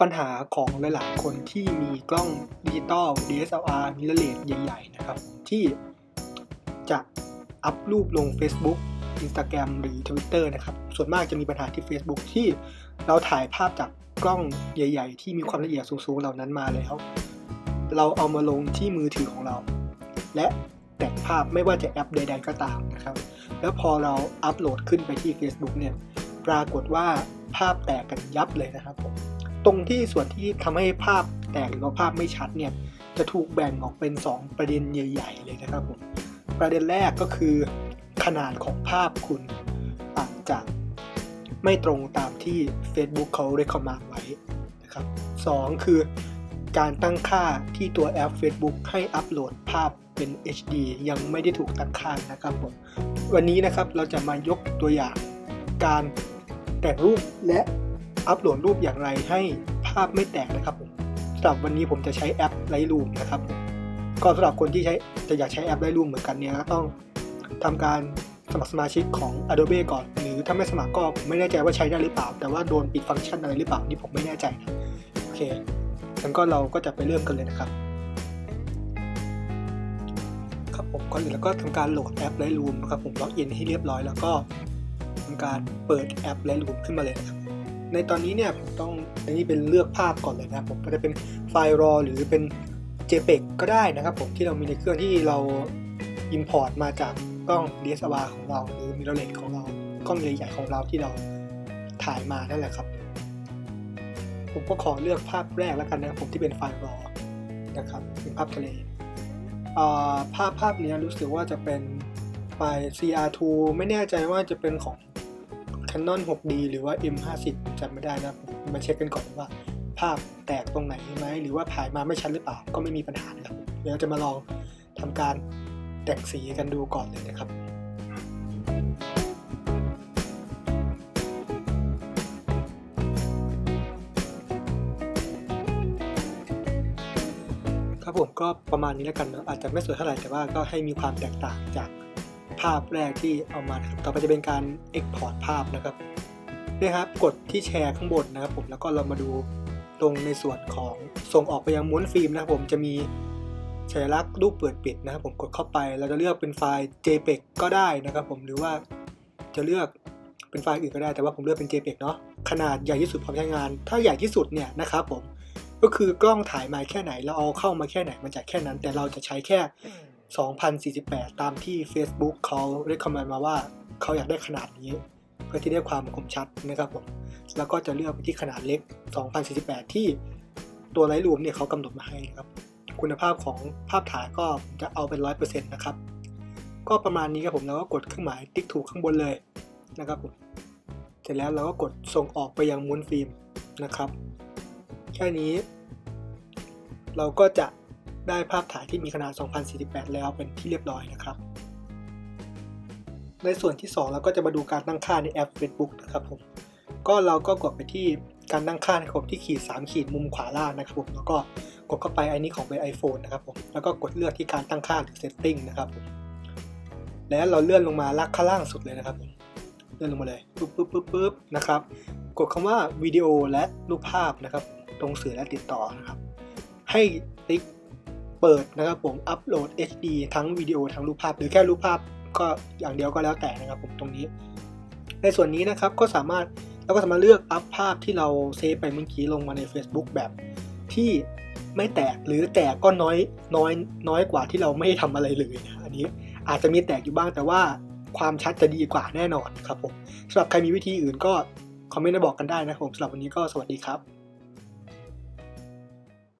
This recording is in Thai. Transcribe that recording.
ปัญหาของหลายๆคนที่มีกล้องดิจิตอล DSLR mirrorless ใหญ่ ๆ นะครับ ที่จะอัพรูปลง Facebook Instagram หรือ Twitter นะครับ ส่วนมากจะมีปัญหาที่ Facebook ที่เราถ่ายภาพจากกล้องใหญ่ ๆ ที่มีความละเอียดสูง ๆ เหล่านั้นมาแล้ว เราเอามาลงที่มือถือของเรา และแต่งภาพไม่ว่าจะแอปใด ๆ ก็ตามนะครับ แล้วพอเราอัปโหลดขึ้นไปที่ Facebook เนี่ย ปรากฏว่าภาพแตกกันยับเลยนะครับผม ตรงที่ส่วนที่ทำให้ภาพแตกหรือว่าภาพไม่ชัดเนี่ยจะถูกแบ่งออกเป็น 2 ประเด็นใหญ่ ๆ เลยนะครับผมประเด็นแรกก็คือขนาดของภาพคุณอางจจะไม่ตรงตามที่ Facebook เขา recommend ไว้นะครับสองคือการตั้งค่าที่ตัวแอป Facebook ให้อัปโหลดภาพเป็น HD ยังไม่ได้ถูกตั้งค่านะครับผมวันนี้นะครับเราจะมายกตัวอย่างการแต่งรูปและ อัปโหลดรูปอย่างไรให้ภาพไม่แตกนะครับผมสำหรับวันนี้ผมจะใช้แอป Lightroom นะครับก็สำหรับคนที่ใช้จะอยากใช้แอป Lightroom เหมือนกันเนี่ยต้องทำการสมัครสมาชิกของ Adobe ก่อน หรือถ้าไม่สมัครก็ผมไม่แน่ใจว่าใช้ได้หรือเปล่า แต่ว่าโดนปิดฟังก์ชันอะไรหรือเปล่านี่ผมไม่แน่ใจนะโอเคงั้นก็เราก็จะไปเริ่มกันเลยนะครับ ครับผมก่อนอื่นแล้วก็ทำการโหลดแอป Lightroom นะครับผมล็อกอินให้เรียบร้อยแล้วก็ทำการเปิดแอป Lightroom ขึ้นมาเลยนะครับ ในตอนนี้เนี่ยผมต้องอันนี้เป็นเลือกภาพก่อนเลยนะครับผมจะเป็นไฟล์ RAW หรือเป็น JPEG ก็ได้นะครับผมที่เรามีในเครื่องที่เรา Import มาจากกล้อง DSLR ของเรา หรือ mirrorless ของเรากล้องใหญ่ๆของเราที่เราถ่ายมานั่นแหละครับ ผมก็ขอเลือกภาพแรกแล้วกันนะครับผมที่เป็นไฟล์ RAW นะครับเป็นภาพทะเลภาพภาพนี้รู้สึกว่าจะเป็นไฟล์ CR2 ไม่แน่ใจว่าจะเป็นของ Canon 6D หรือว่า M50 จำไม่ได้นะผมมาเช็คกันก่อนว่า ภาพแตกตรงไหนไหมหรือว่าถ่ายมาไม่ชัดหรือเปล่าก็ไม่มีปัญหานะครับเดี๋ยวจะมาลองทำการแต่งสีกันดูก่อนเลยนะครับครับผมก็ประมาณนี้แล้วกันเนะอาจจะไม่สวยเท่าไหร่แต่ว่าก็ให้มีความแตกต่างจาก ภาพแรกที่เอามานะครับต่อไปจะเป็นการ Export ภาพนะครับนี่ครับกดที่แชร์ข้างบนนะครับผมแล้วก็เรามาดูตรงในส่วนของส่งออกไปยังม้วนฟิล์มนะครับผมจะมีสัญลักษณ์รูปเปิดปิดนะครับผมกดเข้าไปเราจะเลือกเป็นไฟล์ JPEG ก็ได้นะครับผมหรือว่าจะเลือกเป็นไฟล์อื่นก็ได้แต่ว่าผมเลือกเป็น JPEG เนาะขนาดใหญ่ที่สุดพร้อมใช้งาน ถ้าใหญ่ที่สุดเนี่ยนะครับผมก็คือกล้องถ่ายมาแค่ไหนเราเอาเข้ามาแค่ไหนมันจะแค่นั้น แต่เราจะใช้แค่ 2048 ตามที่ Facebook เขา recommend มาว่าเขาอยากได้ขนาดนี้ เพื่อที่ได้ความคมชัดนะครับผมแล้วก็จะเลือกไปที่ขนาดเล็ก 2048 ที่ตัวไลท์รูมเนี่ยเขากำหนดมาให้นะครับ คุณภาพของภาพถ่ายก็จะเอาเป็น 100%นะครับ ก็ประมาณนี้ครับผม แล้วก็กดเครื่องหมายติ๊กถูกข้างบนเลยนะครับผม เสร็จแล้วเราก็กดส่งออกไปยังม้วนฟิล์มนะครับ แค่นี้ เราก็จะ ได้ภาพถ่ายที่มีขนาด 2048 แล้วเป็นที่เรียบร้อยนะครับ ในส่วนที่ 2 เราก็จะมาดูการตั้งค่าในแอป Facebook นะครับผม ก็เราก็กดไปที่การตั้งค่านะครับที่ขีด 3 ขีดมุมขวาล่างนะครับผม แล้วก็กดเข้าไปไอันนี้ของเป็น iPhone นะครับผม แล้วก็กดเลือกที่การตั้งค่าหรือ setting นะครับผม แล้วเราเลื่อนลงมาลักข้างล่างสุดเลยนะครับผมเลื่อนลงมาเลยปึ๊บปึ๊บปึ๊บปึ๊บนะครับ กดคำว่าวิดีโอและรูปภาพนะครับ ตรงสื่อและติดต่อนะครับ ให้ติ๊ก เปิดนะครับผมอัปโหลด HD ทั้งวิดีโอทั้งรูปภาพ หรือแค่รูปภาพก็อย่างเดียวก็แล้วแต่นะครับผมตรงนี้ ในส่วนนี้นะครับก็สามารถเราก็สามารถเลือกอัพภาพที่เราเซฟไปเมื่อกี้ลงมาใน Facebook แบบที่ไม่แตกหรือแตกก็น้อยน้อยน้อยกว่าที่เราไม่ได้ทำอะไรเลยนะอันนี้อาจจะมีแตกอยู่บ้างแต่ว่าความชัดจะดีกว่าแน่นอนครับผมสำหรับใครมีวิธีอื่นก็คอมเมนต์มาบอกกันได้นะครับผมสำหรับวันนี้ก็สวัสดีครับ